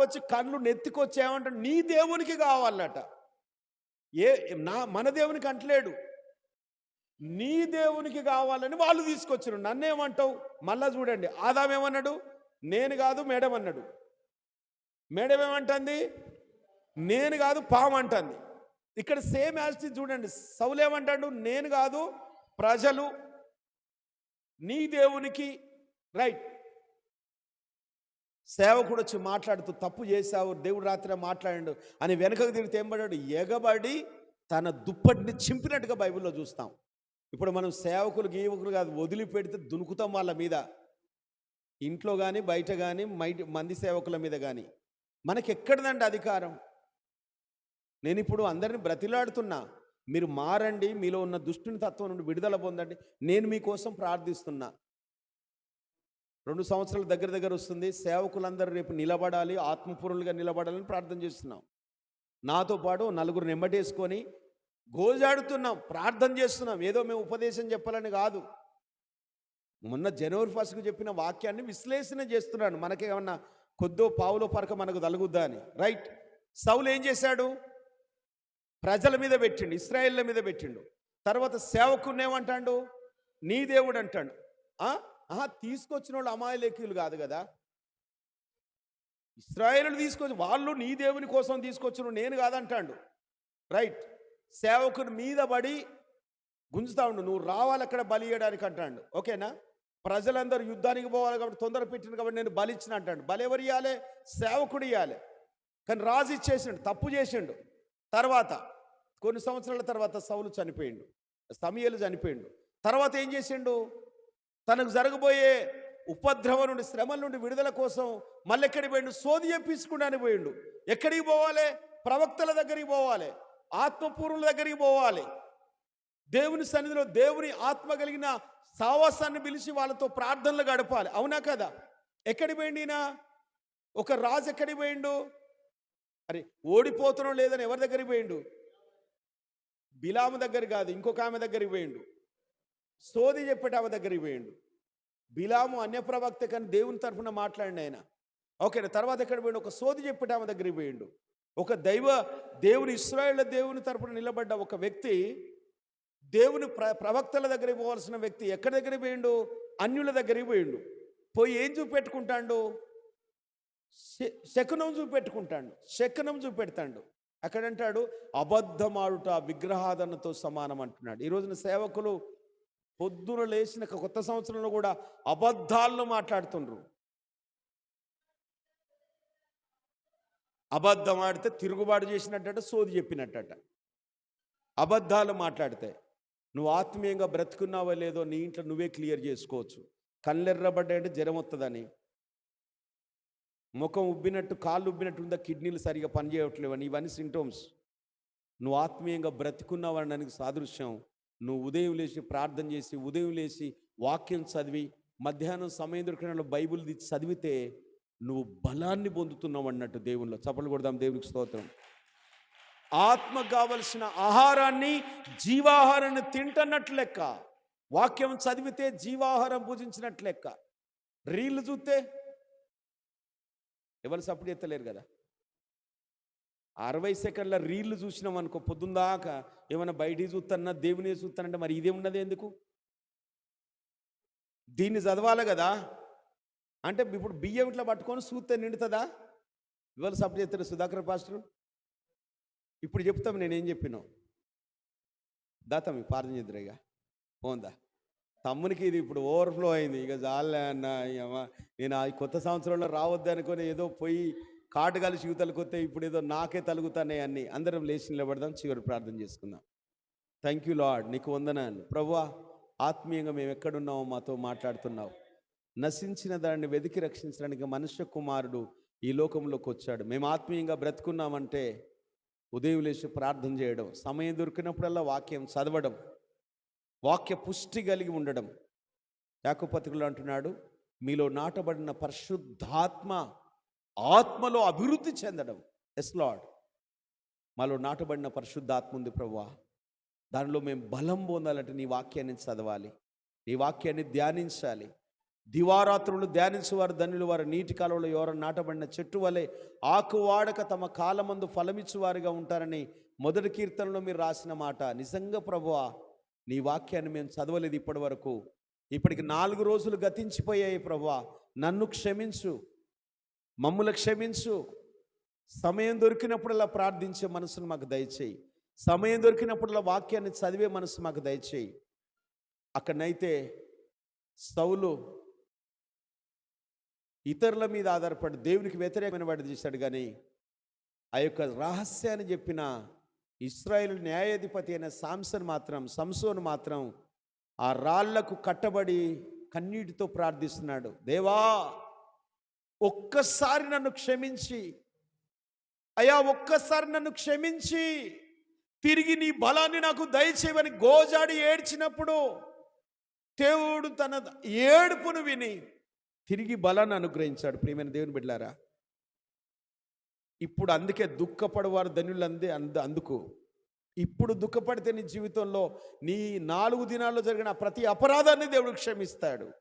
వచ్చి కళ్ళు నెత్తికొచ్చి ఏమంటే నీ దేవునికి కావాలట. ఏ నా మన దేవునికి అంటలేడు. నీ దేవునికి కావాలని వాళ్ళు తీసుకొచ్చారు. నన్నేమంటావు? మళ్ళా చూడండి. ఆదాం ఏమన్నాడు? నేను కాదు మేడం అన్నాడు. మేడం ఏమంటుంది? నేను కాదు పాము అంటుంది. ఇక్కడ సేమ్ యాజ్ చూడండి. సౌలేమంటాడు నేను కాదు ప్రజలు. నీ దేవునికి. రైట్. సేవకుడు వచ్చి మాట్లాడుతూ తప్పు చేశావు దేవుడు రాత్రి మాట్లాడాడు అని వెనకకు తిరిగితే ఏం పడ్డాడు? ఎగబడి తన దుప్పటిని చింపినట్టుగా బైబిల్లో చూస్తాం. ఇప్పుడు మనం సేవకులు గీవకులు కాదు వదిలిపెడితే దునుకుతాం వాళ్ళ మీద. ఇంట్లో కానీ బయట కానీ మై మంది సేవకుల మీద కానీ మనకి ఎక్కడదండి అధికారం? నేను ఇప్పుడు అందరిని బ్రతిలాడుతున్నా. మీరు మారండి మీలో ఉన్న దుష్టుని తత్వం నుండి విడుదల పొందండి. నేను మీకోసం ప్రార్థిస్తున్నా. రెండు సంవత్సరాల దగ్గర దగ్గర వస్తుంది. సేవకులందరూ రేపు నిలబడాలి ఆత్మపూర్ణులుగా నిలబడాలని ప్రార్థన చేస్తున్నాం. నాతో పాటు నలుగురు నెమ్మటేసుకొని గోజాడుతున్నాం ప్రార్థన చేస్తున్నాం. ఏదో మేము ఉపదేశం చెప్పాలని కాదు. మొన్న జనవరి ఫస్ట్కు చెప్పిన వాక్యాన్ని విశ్లేషణ చేస్తున్నాడు. మనకేమన్నా కొద్దో పావులో పరక మనకు తలుగుద్దా అని. రైట్. సౌలు ఏం చేశాడు? ప్రజల మీద పెట్టిండు ఇస్రాయేళ్ళ మీద పెట్టిండు. తర్వాత సేవకుని ఏమంటాడు నీ దేవుడు అంటాడు ఆహా తీసుకొచ్చిన వాళ్ళు అమాయలేఖీయులు కాదు కదా. ఇస్రాయేలు తీసుకొచ్చి వాళ్ళు నీ దేవుని కోసం తీసుకొచ్చిన నేను కాదంటాడు. రైట్. సేవకుని మీద పడి గుంజుతా ఉండు. నువ్వు రావాలి అక్కడ బలి ఇవ్వడానికి అంటాడు. ఓకేనా? ప్రజలందరూ యుద్ధానికి పోవాలి కాబట్టి తొందర పెట్టిన కాబట్టి నేను బలి ఇచ్చిన అంటాడు. బలి ఎవరు ఇవ్వాలి సేవకుడు ఇవ్వాలి కానీ రాజు ఇచ్చేసిండు తప్పు చేసిండు. తర్వాత కొన్ని సంవత్సరాల తర్వాత సౌలు చనిపోయిండు. సమయలు చనిపోయిండు. తర్వాత ఏం చేసిండు? తనకు జరగబోయే ఉపద్రవం నుండి శ్రమల నుండి విడుదల కోసం మళ్ళీ ఎక్కడికి పోయిండు? సోది చెప్పించుకుంటానికి పోయిండు. ఎక్కడికి పోవాలి? ప్రవక్తల దగ్గరికి పోవాలి. ఆత్మపూర్వుల దగ్గరికి పోవాలి. దేవుని సన్నిధిలో దేవుని ఆత్మ కలిగిన సావాసాన్ని పిలిచి వాళ్ళతో ప్రార్థనలు గడపాలి. అవునా కదా? ఎక్కడి పోయిండినా ఒక రాజు ఎక్కడికి పోయిండు? అరే ఓడిపోతున్నాం లేదని ఎవరి దగ్గరికి పోయిండు? బిలాము దగ్గర కాదు ఇంకొక ఆమె దగ్గరికి పోయిండు. సోది చెప్పేట ఆమె దగ్గరికి పోయిండు. బిలాము అన్యప్రవక్త కానీ దేవుని తరఫున మాట్లాడిన ఆయన. ఓకేనా తర్వాత ఎక్కడ పోయిండు ఒక సోది చెప్పిట ఆమె దగ్గరికి పోయిండు. ఒక దైవ దేవుని ఇస్రాయేళ్ళ దేవుని తరపున నిలబడ్డ ఒక వ్యక్తి దేవుని ప్ర ప్రవక్తల దగ్గరికి పోవాల్సిన వ్యక్తి ఎక్కడి దగ్గరికి పోయిండు? అన్యుల దగ్గరికి పోయిండు. పోయి ఏం చూపెట్టుకుంటాడు? శకునం చూపెట్టుకుంటాడు. శకునం చూపెడతాడు. అక్కడంటాడు అబద్ధమాడుట విగ్రహాదనతో సమానం అంటున్నాడు. ఈరోజున సేవకులు పొద్దున లేచిన కొత్త సంవత్సరంలో కూడా అబద్ధాలను మాట్లాడుతుండ్రు. అబద్ధం ఆడితే తిరుగుబాటు చేసినట్టట సోది చెప్పినట్టట. అబద్ధాలు మాట్లాడితే నువ్వు ఆత్మీయంగా బ్రతుకున్నావో లేదో నీ ఇంట్లో నువ్వే క్లియర్ చేసుకోవచ్చు. కళ్ళెర్రబడ్డాయంటే జ్వరం వస్తుందని ముఖం ఉబ్బినట్టు కాళ్ళు ఉబ్బినట్టు ఉందా కిడ్నీలు సరిగా పనిచేయట్లేవని ఇవన్నీ సింటమ్స్ నువ్వు ఆత్మీయంగా బ్రతుకున్నావనడానికి సాదృశ్యం. నువ్వు ఉదయం లేచి ప్రార్థన చేసి ఉదయం లేచి వాక్యం చదివి మధ్యాహ్నం సమయం దొరికినలో బైబిల్ చదివితే నువ్వు బలాన్ని పొందుతున్నావు అన్నట్టు దేవుల్లో చప్పలు కొడదాం దేవునికి స్తోత్రం. ఆత్మ కావలసిన ఆహారాన్ని జీవాహారాన్ని తింటన్నట్టు లెక్క వాక్యం చదివితే జీవాహారం పూజించినట్లు లెక్క రీళ్ళు చూస్తే ఎవరు సపోర్ట్ ఎత్తలేరు కదా? అరవై సెకండ్ల రీళ్ళు చూసినాం అనుకో పొద్దుందాకా ఏమైనా బయటికి చూస్తానన్నా దేవుని చూస్తానంటే మరి ఇదే ఉన్నది ఎందుకు? దీన్ని చదవాలి కదా? అంటే ఇప్పుడు బియ్యం ఇట్లా పట్టుకొని చూస్తే నిండుతుందా? ఇవాళ సపోర్ట్ చేస్తారు సుధాకర్ పాస్టర్. ఇప్పుడు చెప్తాం నేనేం చెప్పినావు దాత మీ ప్రార్థన చేద్దరు ఇక. పోందా. తమ్మునికి ఇది ఇప్పుడు ఓవర్ఫ్లో అయింది. ఇక చాలే అన్న నేను ఆ కొత్త సంవత్సరంలో రావద్దు అనుకొని ఏదో పోయి కాటుగాలి జీవితాలకు వస్తే కొత్త ఇప్పుడు ఏదో నాకే తలుగుతానే అన్ని. అందరం లేచి నిలబడదాం చివరి ప్రార్థన చేసుకుందాం. థ్యాంక్ యూ లాడ్ నీకు వందనాలు. ప్రవ్వా ఆత్మీయంగా మేము ఎక్కడున్నామో మాతో మాట్లాడుతున్నావు. నశించిన దాన్ని వెతికి రక్షించడానికి మనుష్య కుమారుడు ఈ లోకంలోకి వచ్చాడు. మేము ఆత్మీయంగా బ్రతుకున్నామంటే ఉదయం లేచి ప్రార్థన చేయడం సమయం దొరికినప్పుడల్లా వాక్యం చదవడం వాక్య పుష్టి కలిగి ఉండడం. యాకోపతికులు అంటున్నాడు మీలో నాటబడిన పరిశుద్ధాత్మ ఆత్మలో అభివృద్ధి చెందడం. ఎస్ లాడ్ మాలో నాటబడిన పరిశుద్ధాత్మ ఉంది ప్రభువా. దానిలో మేము బలం పొందాలంటే నీ వాక్యాన్ని చదవాలి. నీ వాక్యాన్ని ధ్యానించాలి. దివారాత్రులు ధ్యానించేవారు ధనులు వారు నీటి కాలంలో ఎవరు నాటబడిన చెట్టు వలె ఆకువాడక తమ కాలమందు ఫలమిచ్చువారిగా ఉంటారని మొదటి కీర్తనలో మీరు రాసిన మాట. నిజంగా ప్రభువా నీ వాక్యాన్ని మేము చదవలేదు ఇప్పటి వరకు ఇప్పటికి నాలుగు రోజులు గతించిపోయాయి ప్రభువా. నన్ను క్షమించు. మమ్ముల క్షమించు. సమయం దొరికినప్పుడల్లా ప్రార్థించే మనసును మాకు దయచేయి. సమయం దొరికినప్పుడల్లా వాక్యాన్ని చదివే మనసు మాకు దయచేయి. అక్కడనైతే సౌలు ఇతరుల మీద ఆధారపడి దేవునికి వ్యతిరేకమైన వాడు చేశాడు కానీ ఆ యొక్క రహస్యాన్ని చెప్పిన ఇస్రాయేల్ న్యాయాధిపతి అయిన సాంసన్ మాత్రం సంసోన్ మాత్రం ఆ రాళ్ళకు కట్టబడి కన్నీటితో ప్రార్థిస్తున్నాడు. దేవా ఒక్కసారి నన్ను క్షమించి. అయ్యా ఒక్కసారి నన్ను క్షమించి. తిరిగి నీ బలాన్ని నాకు దయచేయమని గోజాడి ఏడ్చినప్పుడు దేవుడు తన ఏడుపును విని తిరిగి బలాన్ని అనుగ్రహించాడు. ప్రియమైన దేవుని బిడ్డారా ఇప్పుడు అందుకే దుఃఖపడవారు ధనులు అందే అంద అందుకు. ఇప్పుడు దుఃఖపడితే నీ జీవితంలో నీ నాలుగు దినాల్లో జరిగిన ప్రతి అపరాధాన్ని దేవుడు క్షమిస్తాడు.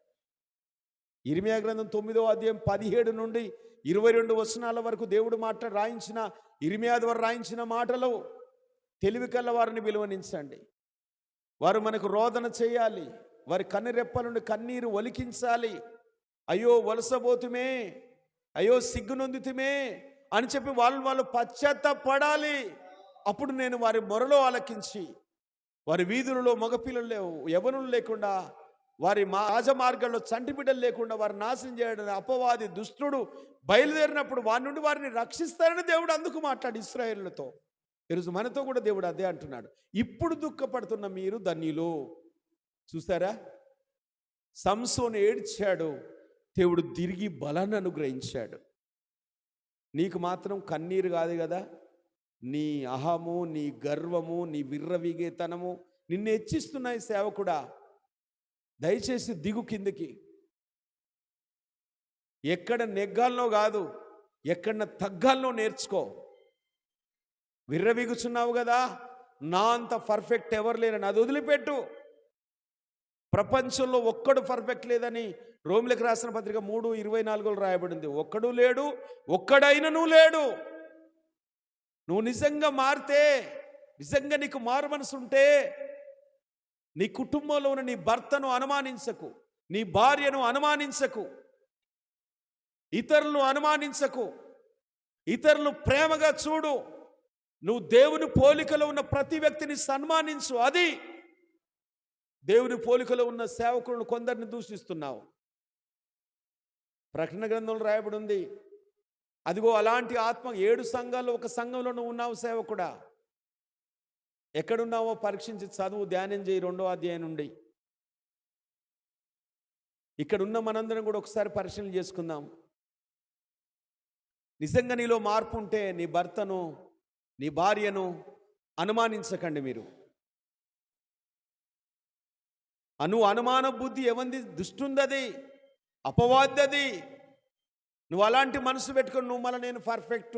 ఇరిమియా గ్రంథం తొమ్మిదో అధ్యాయం పదిహేడు నుండి ఇరవై రెండు వచనాల వరకు దేవుడు మాట రాయించిన ఇరిమియా ద్వారా రాయించిన మాటలు తెలివి కల్ల వారిని విలువనించండి. వారు మనకు రోదన చేయాలి వారి కన్నెరెప్ప నుండి కన్నీరు ఒలికించాలి. అయ్యో వలసబోతుమే అయ్యో సిగ్గునొందుతుమే అని చెప్పి వాళ్ళు వాళ్ళు పశ్చాత్తపడాలి. అప్పుడు నేను వారి మొరలో ఆలకించి వారి వీధులలో మగపిల్లలు లేవు యవనులు లేకుండా వారి మా రాజమార్గాల్లో చంటి బిడ్డలు లేకుండా వారిని నాశనం చేయడం అపవాది దుష్టుడు బయలుదేరినప్పుడు వారి నుండి వారిని రక్షిస్తారని దేవుడు అందుకు మాట్లాడి ఇస్రాయేళ్ళతో ఈరోజు మనతో కూడా దేవుడు అదే అంటున్నాడు. ఇప్పుడు దుఃఖపడుతున్న మీరు ధన్యులు. చూసారా? సంసోను ఏడ్చాడు. దేవుడు తిరిగి బలాన్ని అనుగ్రహించాడు. నీకు మాత్రం కన్నీరు కాదు కదా? నీ అహము నీ గర్వము నీ విర్రవీగేతనము నిన్ను హెచ్చిస్తున్నాయి సేవకుడా. దయచేసి దిగు కిందికి. ఎక్కడ నెగ్గాల్లో కాదు ఎక్కడ తగ్గాల్లో నేర్చుకో. విర్రవిగుచున్నావు కదా నా అంత పర్ఫెక్ట్ ఎవరు లేరని అది వదిలిపెట్టు. ప్రపంచంలో ఒక్కడు పర్ఫెక్ట్ లేదని రోమిలకు రాసిన పత్రిక మూడు ఇరవై నాలుగులో రాయబడింది. ఒక్కడు లేడు ఒక్కడైనను లేడు. నువ్వు నిజంగా మారితే నిజంగా నీకు మారు మనసు ఉంటే నీ కుటుంబంలో ఉన్న నీ భర్తను అనుమానించకు నీ భార్యను అనుమానించకు ఇతరులను అనుమానించకు ఇతరులు ప్రేమగా చూడు. నువ్వు దేవుని పోలికలో ఉన్న ప్రతి వ్యక్తిని సన్మానించు. అది దేవుని పోలికలో ఉన్న సేవకులను కొందరిని దూషిస్తున్నావు. ప్రకటన గ్రంథంలో రాయబడి ఉంది. అదిగో అలాంటి ఆత్మ ఏడు సంఘాల్లో ఒక సంఘంలో నువ్వు ఉన్నావు సేవకుడా. ఎక్కడున్నావో పరీక్షించి చదువు ధ్యానం చేయి రెండో అధ్యాయం నుండి. ఇక్కడ ఉన్న మనందరం కూడా ఒకసారి పరిశీలన చేసుకుందాం. నిజంగా నీలో మార్పు ఉంటే నీ భర్తను నీ భార్యను అనుమానించకండి మీరు. అను అనుమాన బుద్ధి ఎవంది దుష్టుందది అపవాద్దది నువ్వు అలాంటి మనసు పెట్టుకుని నువ్వు మళ్ళీ నేను పర్ఫెక్ట్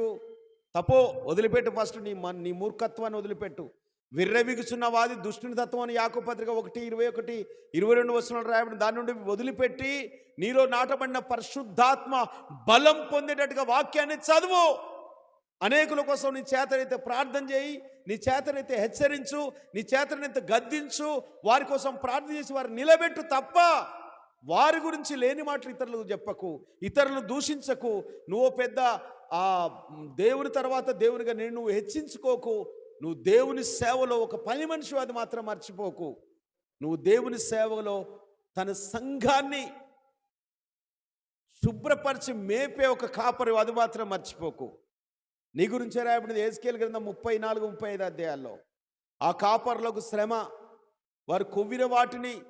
తపో వదిలిపెట్టు ఫస్ట్ నీ మన నీ మూర్ఖత్వాన్ని వదిలిపెట్టు. విర్రవిగుచున్న వాది దుష్టుని తత్వం అని యాకో పత్రిక ఒకటి ఇరవై ఒకటి ఇరవై రెండు వచనాలు రాయబడి దాని నుండి వదిలిపెట్టి నీలో నాటబడిన పరిశుద్ధాత్మ బలం పొందేటట్టుగా వాక్యాన్ని చదువు. అనేకుల కోసం నీ చేతనైతే ప్రార్థన చేయి నీ చేతనైతే హెచ్చరించు నీ చేతనైతే గద్దించు వారి కోసం ప్రార్థన చేసి వారు నిలబెట్టు తప్ప వారి గురించి లేని మాటలు ఇతరులకు చెప్పకు ఇతరులను దూషించకు. నువ్వు పెద్ద ఆ దేవుని తర్వాత దేవునిగా నేను నువ్వు హెచ్చించుకోకు. నువ్వు దేవుని సేవలో ఒక పని మనిషి అది మాత్రం మర్చిపోకు. నువ్వు దేవుని సేవలో తన సంఘాన్ని శుభ్రపరిచి మేపే ఒక కాపరి అది మాత్రం మర్చిపోకు. నీ గురించి రాయబడింది ఏసుకేల్ క్రింద ముప్పై నాలుగు ముప్పై ఐదు అధ్యాయాల్లో. ఆ కాపర్లకు శ్రమ వారు కొవ్విన వాటిని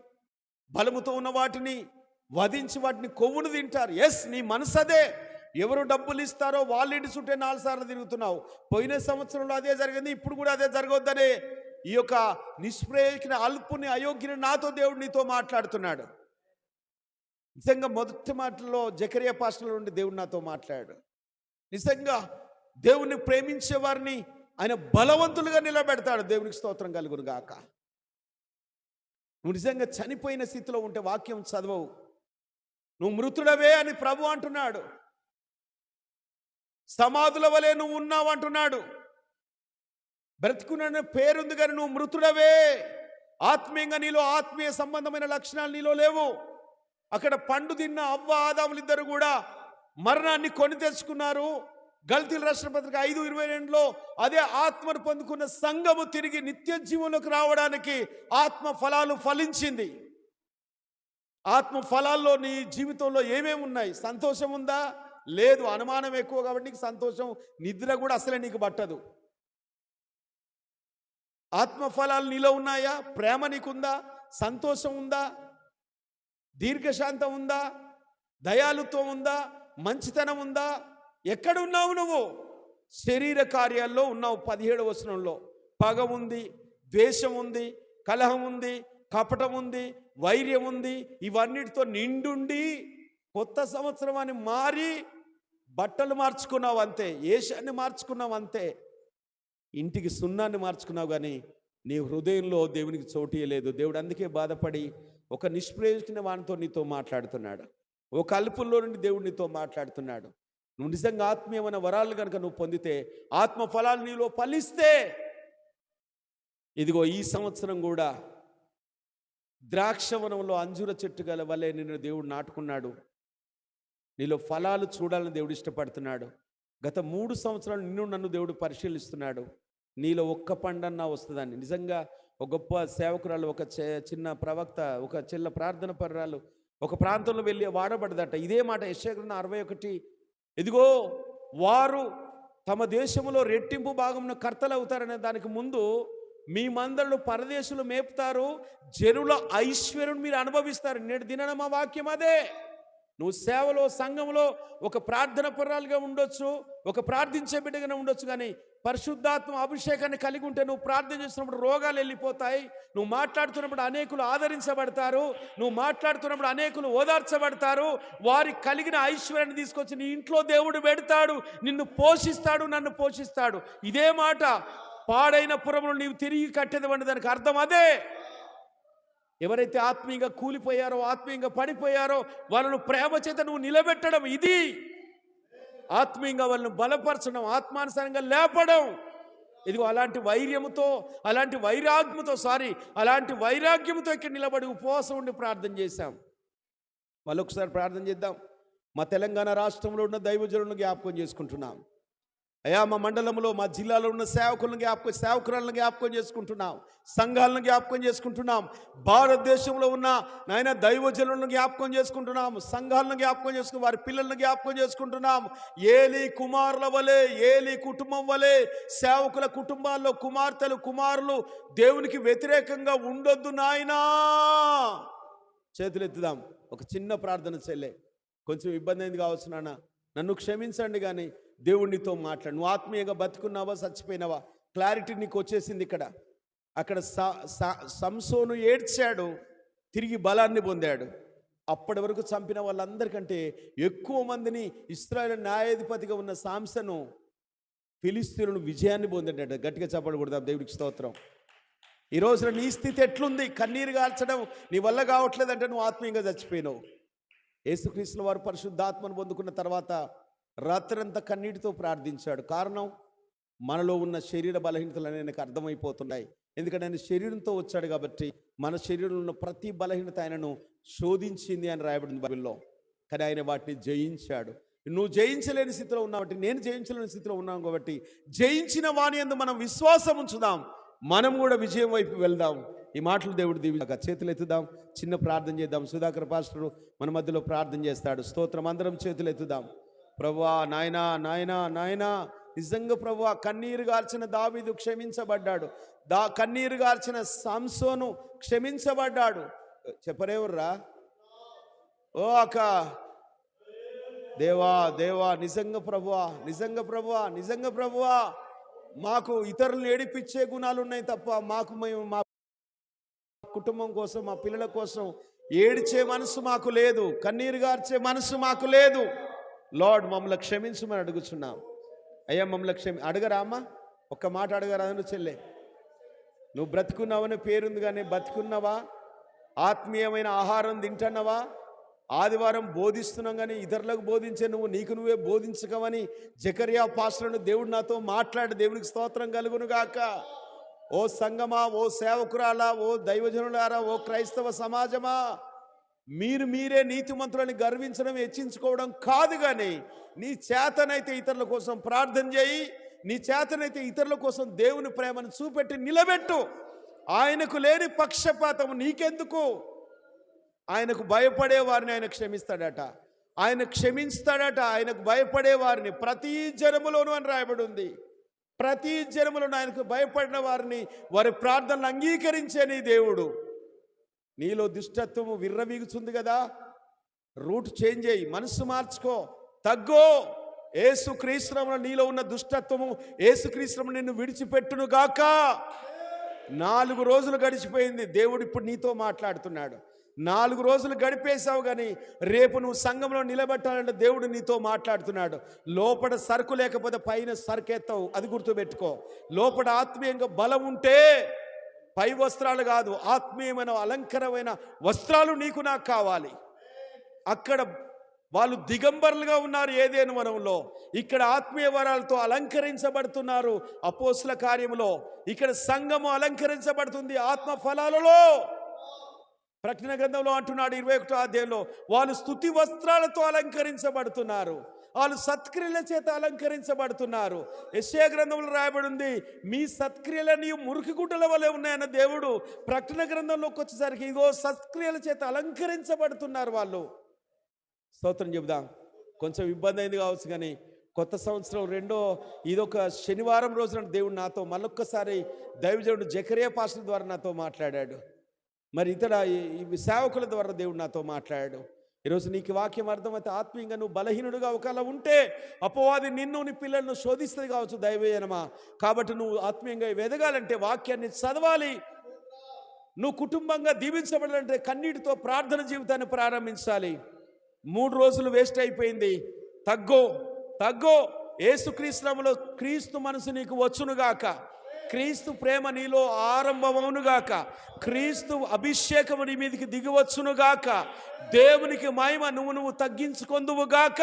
బలముతో ఉన్న వాటిని వధించి వాటిని కొవ్వును తింటారు. ఎస్ నీ మనసు అదే ఎవరు డబ్బులు ఇస్తారో వాళ్ళ ఇంటి చుట్టే నాలుగు సార్లు తిరుగుతున్నావు. పోయిన సంవత్సరంలో అదే జరిగింది ఇప్పుడు కూడా అదే జరగొద్దనే. ఈ యొక్క నిష్ప్రయోజన అల్పుని అయోగ్యని నాతో దేవుడు నీతో మాట్లాడుతున్నాడు. నిజంగా మొదటి మాటల్లో జకరియా పాస్టల నుండి దేవుడు నాతో మాట్లాడాడు నిజంగా దేవుణ్ణి ప్రేమించే వారిని ఆయన బలవంతులుగా నిలబెడతాడు. దేవునికి స్తోత్రం కలుగును గాక. నువ్వు నిజంగా చనిపోయిన స్థితిలో ఉంటే వాక్యం చదవవు. నువ్వు మృతుడవే అని ప్రభు అంటున్నాడు. సమాధుల వలె నువ్వు ఉన్నావు అంటున్నాడు. బ్రతుకున్న పేరుంది కానీ నువ్వు మృతుడవే. ఆత్మీయంగా నీలో ఆత్మీయ సంబంధమైన లక్షణాలు నీలో లేవు. అక్కడ పండు తిన్న అవ్వ ఆదాములు ఇద్దరు కూడా మరణాన్ని కొని తెచ్చుకున్నారు. గల్తీల రాష్ట్రపతికి ఐదు ఇరవై రెండులో అదే ఆత్మను పొందుకున్న సంఘము తిరిగి నిత్య జీవంలోకి రావడానికి ఆత్మ ఫలాలు ఫలించింది. ఆత్మ ఫలాల్లో నీ జీవితంలో ఏమేమి ఉన్నాయి సంతోషం ఉందా? లేదు అనుమానం ఎక్కువ కాబట్టి నీకు సంతోషం నిద్ర కూడా అసలే నీకు పట్టదు. ఆత్మ ఫలాలు నీలో ఉన్నాయా? ప్రేమ నీకుందా? సంతోషం ఉందా? దీర్ఘశాంతం ఉందా? దయాలుత్వం ఉందా? మంచితనం ఉందా? ఎక్కడ ఉన్నావు నువ్వు? శరీర కార్యాల్లో ఉన్నావు పదిహేడు వచనంలో. పగ ఉంది ద్వేషం ఉంది కలహం ఉంది కపటం ఉంది వైర్యం ఉంది ఇవన్నిటితో నిండుండి కొత్త సంవత్సరం అని మారి బట్టలు మార్చుకున్నావు అంతే ఏషాన్ని మార్చుకున్నావు అంతే. ఇంటికి సున్నాన్ని మార్చుకున్నావు కానీ నీ హృదయంలో దేవునికి చోటు ఇయ్యలేదు. దేవుడు అందుకే బాధపడి ఒక నిష్ప్రయోజన వానితో నీతో మాట్లాడుతున్నాడు. ఒక అల్పుల్లో నుండి దేవుడు నీతో మాట్లాడుతున్నాడు. నువ్వు నిజంగా ఆత్మీయమైన వరాలు కనుక నువ్వు పొందితే ఆత్మ ఫలాలు నీలో ఫలిస్తే ఇదిగో ఈ సంవత్సరం కూడా ద్రాక్షవనంలో అంజూర చెట్టు గల వలె నిన్ను దేవుడు నాటుకున్నాడు. నీలో ఫలాలు చూడాలని దేవుడు ఇష్టపడుతున్నాడు. గత మూడు సంవత్సరాలు నిన్ను నన్ను దేవుడు పరిశీలిస్తున్నాడు. నీలో ఒక్క పండన్నా వస్తుందని. నిజంగా ఒక గొప్ప సేవకురాలు ఒక చిన్న ప్రవక్త ఒక చిన్న ప్రార్థన పర్రాలు ఒక ప్రాంతంలో వెళ్ళి వాడబడదట ఇదే మాట యశ్వగ్రంథం అరవై ఒకటి. ఇదిగో వారు తమ దేశంలో రెట్టింపు భాగంలో కర్తలు అవుతారనే దానికి ముందు మీ మందళ్ళు పరదేశులు మేపుతారు. జనుల ఐశ్వర్యం మీరు అనుభవిస్తారు. నేడు దినన మా వాక్యం అదే. నువ్వు సేవలో సంఘంలో ఒక ప్రార్థన పరాలుగా ఉండొచ్చు ఒక ప్రార్థించే బిడ్డగానే ఉండొచ్చు కానీ పరిశుద్ధాత్మ అభిషేకాన్ని కలిగి ఉంటే నువ్వు ప్రార్థన చేస్తున్నప్పుడు రోగాలు వెళ్ళిపోతాయి. నువ్వు మాట్లాడుతున్నప్పుడు అనేకులు ఆదరించబడతారు. నువ్వు మాట్లాడుతున్నప్పుడు అనేకులు ఓదార్చబడతారు. వారి కలిగిన ఐశ్వర్యాన్ని తీసుకొచ్చి నీ ఇంట్లో దేవుడు పెడతాడు. నిన్ను పోషిస్తాడు నన్ను పోషిస్తాడు. ఇదే మాట పాడైన పురమును నీవు తిరిగి కట్టేది దానికి అర్థం అదే. ఎవరైతే ఆత్మీయంగా కూలిపోయారో ఆత్మీయంగా పడిపోయారో వాళ్ళను ప్రేమ చేత నువ్వు నిలబెట్టడం ఇది. ఆత్మీయంగా వాళ్ళను బలపరచడం ఆత్మానుసారంగా లేపడం. ఇదిగో అలాంటి వైర్యముతో అలాంటి వైరాగ్యముతో సారీ అలాంటి వైరాగ్యముతో ఇక్కడ నిలబడి ఉపవాసం ఉండి ప్రార్థన చేశాం. మళ్ళొకసారి ప్రార్థన చేద్దాం. మా తెలంగాణ రాష్ట్రంలో ఉన్న దైవజనులను జ్ఞాపకం చేసుకుంటున్నాం. అయా మా మండలంలో మా జిల్లాలో ఉన్న సేవకులను జ్ఞాపకం సేవకురాలను జ్ఞాపకం చేసుకుంటున్నాం. సంఘాలను జ్ఞాపకం చేసుకుంటున్నాం. భారతదేశంలో ఉన్న నాయన దైవజనులను జ్ఞాపకం చేసుకుంటున్నాం. సంఘాలను జ్ఞాపకం చేసుకుని వారి పిల్లలను జ్ఞాపకం చేసుకుంటున్నాం. ఏలి కుమారుల వలె ఏలి కుటుంబం వలె సేవకుల కుటుంబాల్లో కుమార్తెలు కుమారులు దేవునికి వ్యతిరేకంగా ఉండొద్దు నాయనా. చేతులు ఎత్తుదాం ఒక చిన్న ప్రార్థన చెల్లె. కొంచెం ఇబ్బంది అయింది కావచ్చు నాన్న. నన్ను క్షమించండి కానీ దేవుడినితో మాట్లాడు. నువ్వు ఆత్మీయంగా బతుకున్నావా చచ్చిపోయినావా? క్లారిటీ నీకు వచ్చేసింది ఇక్కడ. అక్కడ సంసోను ఏడ్చాడు తిరిగి బలాన్ని పొందాడు. అప్పటి వరకు చంపిన వాళ్ళందరికంటే ఎక్కువ మందిని ఇస్రాయల్ న్యాయాధిపతిగా ఉన్న సాంసను ఫిలిస్తీనులు విజయాన్ని పొందాడట గట్టిగా చెప్పకూడదు దేవుడికి స్తోత్రం. ఈ రోజున నీ స్థితి ఎట్లుంది? కన్నీరు కాల్చడం నీ వల్ల కావట్లేదంటే నువ్వు ఆత్మీయంగా చచ్చిపోయినావు. యేసుక్రీస్తుల వారు పరిశుద్ధాత్మను పొందుకున్న తర్వాత రాత్రంతా కన్నీటితో ప్రార్థించాడు. కారణం మనలో ఉన్న శరీర బలహీనతలు ఆయనకు అర్థమైపోతున్నాయి. ఎందుకంటే ఆయన శరీరంతో వచ్చాడు కాబట్టి మన శరీరంలో ఉన్న ప్రతి బలహీనత ఆయనను శోధించింది అని రాయబడింది బైబిల్లో. కానీ ఆయన వాటిని జయించాడు. నువ్వు జయించలేని స్థితిలో ఉన్నావు నేను జయించలేని స్థితిలో ఉన్నాను కాబట్టి జయించిన వాణి ఎందు మనం విశ్వాసం ఉంచుదాం. మనం కూడా విజయం వైపు వెళ్దాం. ఈ మాటలు దేవుడు దీవిగా చేతులు ఎత్తుదాం చిన్న ప్రార్థన చేద్దాం. సుధాకర్ పాస్టరు మన మధ్యలో ప్రార్థన చేస్తాడు. స్తోత్రం అందరం చేతులు ఎత్తుదాం. ప్రభా నాయనా నాయనా నాయనా నిజంగా ప్రభు కన్నీరు గార్చిన దావీదు క్షమించబడ్డాడు. దా కన్నీరు గార్చిన సాంసోను క్షమించబడ్డాడు. చెప్పరేవర్రా? ఓ అక్క. దేవా దేవా నిజంగా ప్రభువా నిజంగా ప్రభువా నిజంగా ప్రభువా మాకు ఇతరులను ఏడిపించే గుణాలు ఉన్నాయి తప్ప మాకు మేము మా కుటుంబం కోసం మా పిల్లల కోసం ఏడ్చే మనసు మాకు లేదు కన్నీరు గార్చే మనసు మాకు లేదు. లార్డ్ మమ్మల్ని క్షమించమని అడుగుచున్నాం. అయ్యా మమ్మల్ని క్షమి అడగరా అమ్మా? ఒక్క మాట అడగరా? నువ్వు చెల్లె. నువ్వు బ్రతుకున్నావనే పేరుంది కానీ బతుకున్నావా? ఆత్మీయమైన ఆహారం తింటున్నావా? ఆదివారం బోధిస్తున్నాం కానీ ఇతరులకు బోధించే నువ్వు నీకు నువ్వే బోధించకమని జకరియా పాస్టర్ను దేవుడు నాతో మాట్లాడి దేవునికి స్తోత్రం కలుగును గాక. ఓ సంగమా ఓ సేవకురాలా ఓ దైవజనులారా ఓ క్రైస్తవ సమాజమా? మీరు మీరే నీతిమంతులని గర్వించడం హెచ్చించుకోవడం కాదు కానీ నీ చేతనైతే ఇతరుల కోసం ప్రార్థన చేయి నీ చేతనైతే ఇతరుల కోసం దేవుని ప్రేమను చూపెట్టి నిలబెట్టు. ఆయనకు లేని పక్షపాతం నీకెందుకు? ఆయనకు భయపడే వారిని ఆయన క్షమిస్తాడట. ఆయన క్షమించుతాడట. ఆయనకు భయపడే వారిని ప్రతి జనములోనూ అని రాయబడి ఉంది. ప్రతి జనములను ఆయనకు భయపడిన వారిని వారి ప్రార్థనలు అంగీకరించే నీ దేవుడు. నీలో దుష్టత్వము విర్రవీగుతుంది కదా. రూట్ చేంజ్ అయ్యి మనసు మార్చుకో. తగ్గో. ఏసు నీలో ఉన్న దుష్టత్వము ఏసు నిన్ను విడిచిపెట్టును గాక నాలుగు రోజులు గడిచిపోయింది. దేవుడు ఇప్పుడు నీతో మాట్లాడుతున్నాడు. నాలుగు రోజులు గడిపేశావు కానీ రేపు నువ్వు సంఘంలో నిలబెట్టాలంటే దేవుడు నీతో మాట్లాడుతున్నాడు. లోపల సరుకు లేకపోతే పైన సరుకెత్తావు. అది గుర్తుపెట్టుకో. లోపల ఆత్మీయంగా బలం ఉంటే పై వస్త్రాలు కాదు ఆత్మీయమైన అలంకరమైన వస్త్రాలు నీకు నాకు కావాలి. అక్కడ వాళ్ళు దిగంబరులుగా ఉన్నారు ఏదేను వనంలో. ఇక్కడ ఆత్మీయ వరాలతో అలంకరించబడుతున్నారు అపోస్ల కార్యములో. ఇక్కడ సంఘము అలంకరించబడుతుంది ఆత్మ ఫలాలలో ప్రకటన గ్రంథంలో అంటున్నాడు ఇరవై ఒకటో అధ్యాయంలో వాళ్ళు స్థుతి వస్త్రాలతో అలంకరించబడుతున్నారు. వాళ్ళు సత్క్రియల చేత అలంకరించబడుతున్నారు. యశ్యా గ్రంథంలో రాయబడి ఉంది మీ సత్క్రియలని మురికి గుడ్డల వలె ఉన్నాయన్న దేవుడు ప్రకటన గ్రంథంలోకి వచ్చేసరికి ఇగో సత్క్రియల చేత అలంకరించబడుతున్నారు వాళ్ళు. స్తోత్రం చెబుదాం. కొంచెం ఇబ్బంది అయింది కావచ్చు కానీ కొత్త సంవత్సరం రెండో ఇదొక శనివారం రోజున దేవుడు నాతో మళ్ళొక్కసారి దైవజనుడు జకరియా పాస్టర్ ద్వారా నాతో మాట్లాడాడు. మరి ఇతడ ఈ- సేవకుల ద్వారా దేవుడు నాతో మాట్లాడాడు. ఈరోజు నీకు వాక్యం అర్థమైతే ఆత్మీయంగా నువ్వు బలహీనుడుగా ఒకవేళ ఉంటే అపవాది నిన్ను నీ పిల్లలను శోధిస్తుంది కావచ్చు దైవయనమా కాబట్టి నువ్వు ఆత్మీయంగా ఎదగాలంటే వాక్యాన్ని చదవాలి. నువ్వు కుటుంబంగా దీవించబడాలంటే కన్నీటితో ప్రార్థన జీవితాన్ని ప్రారంభించాలి. మూడు రోజులు వేస్ట్ అయిపోయింది. తగ్గో తగ్గో. ఏసుక్రీస్తులో క్రీస్తు మనసు నీకు వచ్చునుగాక. క్రీస్తు ప్రేమ నీలో ఆరంభమవునుగాక. క్రీస్తు అభిషేకము నీ మీదకి దిగివచ్చునుగాక. దేవునికి మహిమ నువ్వు నువ్వు తగ్గించుకొందువుగాక.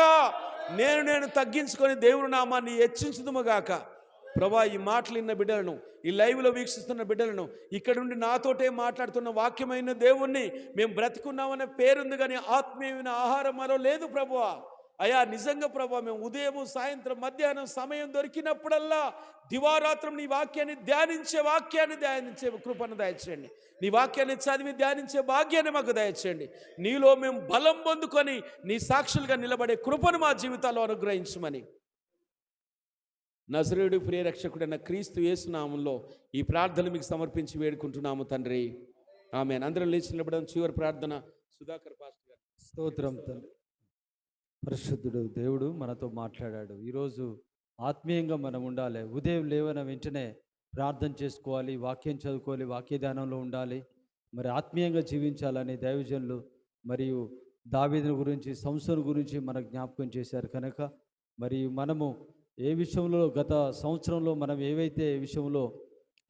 నేను నేను తగ్గించుకొని దేవుని నామాన్ని హెచ్చించుదుముగాక. ప్రభా ఈ మాటలు విన్న బిడ్డలను ఈ లైవ్లో వీక్షిస్తున్న బిడ్డలను ఇక్కడ నుండి నాతోటే మాట్లాడుతున్న వాక్యమైన దేవుణ్ణి మేము బ్రతికున్నామనే పేరుంది కానీ ఆత్మీయమైన ఆహారం మరో లేదు ప్రభువా అయా నిజంగా ప్రభా మేము ఉదయం సాయంత్రం మధ్యాహ్నం సమయం దొరికినప్పుడల్లా దివారాత్రం నీ వాక్యాన్ని ధ్యానించే వాక్యాన్ని ధ్యానించే కృపను దయచేయండి. నీ వాక్యాన్ని చదివి ధ్యానించే భాగ్యాన్ని మాకు దయచేయండి. నీలో మేము బలం పొందుకొని నీ సాక్షులుగా నిలబడే కృపను మా జీవితాల్లో అనుగ్రహించమని. నజరేయుడు ప్రియరక్షకుడైన క్రీస్తు యేసునామంలో ఈ ప్రార్థన మీకు సమర్పించి వేడుకుంటున్నాము తండ్రి. ఆమె అందరం లేచి నిలబడడం చివరి ప్రార్థన సుధాకర్ పాస్టర్ గారు. స్తోత్రం తండ్రి. పరిశుద్ధుడు దేవుడు మనతో మాట్లాడాడు. ఈరోజు ఆత్మీయంగా మనం ఉండాలి. ఉదయం లేవన వెంటనే ప్రార్థన చేసుకోవాలి వాక్యం చదువుకోవాలి వాక్య ధ్యానంలో ఉండాలి. మరి ఆత్మీయంగా జీవించాలని దైవజనులు మరియు దావేదిని గురించి సంస్థను గురించి మనకు జ్ఞాపకం చేశారు కనుక. మరి మనము ఏ విషయంలో గత సంవత్సరంలో మనం ఏవైతే విషయంలో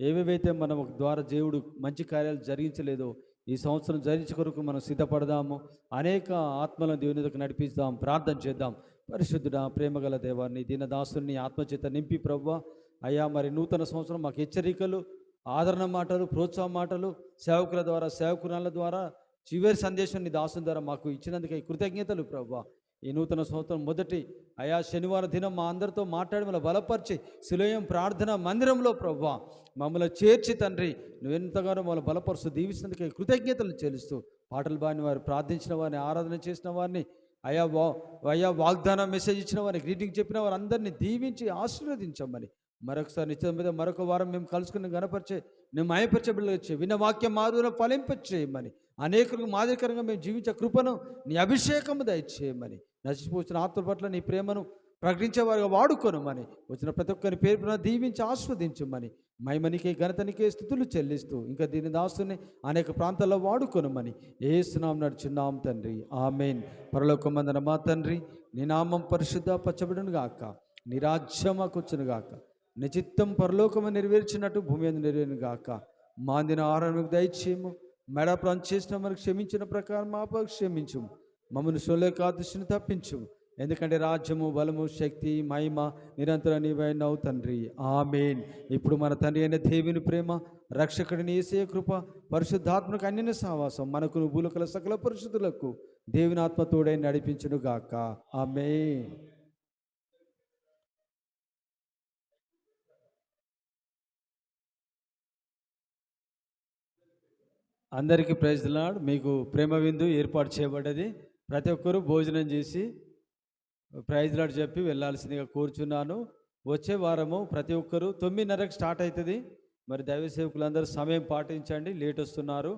ఏవేవైతే మనం ద్వారా దేవుడు మంచి కార్యాలు జరిగించలేదో ఈ సంవత్సరం జరిగించే కొరకు మనం సిద్ధపడదాము. అనేక ఆత్మలను దేవుని నడిపిస్తాం ప్రార్థన చేద్దాం. పరిశుద్ధుడ ప్రేమగల దేవాన్ని దీనదాసుని ఆత్మచేత నింపి ప్రవ్వ. అయ్యా మరి నూతన సంవత్సరం మాకు హెచ్చరికలు ఆదరణ మాటలు ప్రోత్సాహ మాటలు సేవకుల ద్వారా సేవకురాల ద్వారా చివరి సందేశాన్ని దాసుని ద్వారా మాకు ఇచ్చినందుకే కృతజ్ఞతలు ప్రవ్వ. ఈ నూతన సంవత్సరం మొదటి. అయా శనివారం దినం మా అందరితో మాట్లాడి మళ్ళీ బలపరిచి శిలోయం ప్రార్థన మందిరంలో ప్రవ్వా. మమ్మల్ని చేర్చి తండ్రి. నువ్వు ఎంతగానో మమ్మల్ని బలపరుస్తూ దీవిస్తున్నందుకే కృతజ్ఞతలు చెల్లిస్తూ పాటలు బాని వారు ప్రార్థించిన వారిని ఆరాధన చేసిన వారిని అయా వా అయా వాగ్దానం మెసేజ్ ఇచ్చిన వారిని గ్రీటింగ్ చెప్పిన వారు అందరినీ దీవించి ఆశీర్వదించమని. మరొకసారి నిత్యం మీద మరొక వారం మేము కలుసుకుని గనపరిచే మేము మయపరిచే బిడ్డలు వచ్చే విన్న వాక్యం మారుదల ఫలింపచేయమని. అనేకులకు మాదిరికరంగా మేము జీవించే కృపను నీ అభిషేకము దయచేయమని. నశిపోచిన ఆత్మ పట్ల నీ ప్రేమను ప్రకటించేవారుగా వాడుకోనమని. వచ్చిన ప్రతి ఒక్కరి పేరున దీవించి ఆస్వాదించమని. మైమనికే ఘనతనికే స్థుతులు చెల్లిస్తూ ఇంకా దీని దాస్తుని అనేక ప్రాంతాల్లో వాడుకొనమని. ఏ స్నాం నడుచున్నాం తండ్రి. ఆమెన్. పరలోకమందన మా తండ్రి నీ నామం పరిశుద్ధ పచ్చబడును గాక నీ రాజ్యమాకొచ్చును గాక నిచిత్తం పరలోకము నెరవేర్చినట్టు భూమి మీద నెరవేరును గాక మాందిన ఆహారం దయచేయము. మెడ ప్రాంతం చేసిన మనకు క్షమించిన ప్రకారం మా క్షమించము. మమ్మల్ని శూలేకాదృష్టిని తప్పించు ఎందుకంటే రాజ్యము బలము శక్తి మహిమ నిరంతర నీవైనావు తండ్రి. ఆమెన్. ఇప్పుడు మన తండ్రి అయిన దేవుని ప్రేమ రక్షకుడిని ఏసే కృప పరిశుద్ధాత్మక అన్యన సావాసం మనకు భూలకల సకల పరిశుద్ధులకు దేవుని ఆత్మ తోడై నడిపించును గాక ఆమెన్. అందరికీ ప్రైజ్ లాడ్ మీకు ప్రేమ విందు ఏర్పాటు చేయబడ్డది. ప్రతి ఒక్కరూ భోజనం చేసి ప్రైజ్ లాడ్ చెప్పి వెళ్ళాల్సిందిగా కూర్చున్నాను. వచ్చే వారము ప్రతి ఒక్కరూ తొమ్మిదిన్నరకు స్టార్ట్ అవుతుంది. మరి దైవ సేవకులందరూ సమయం పాటించండి. లేట్ వస్తున్నారు.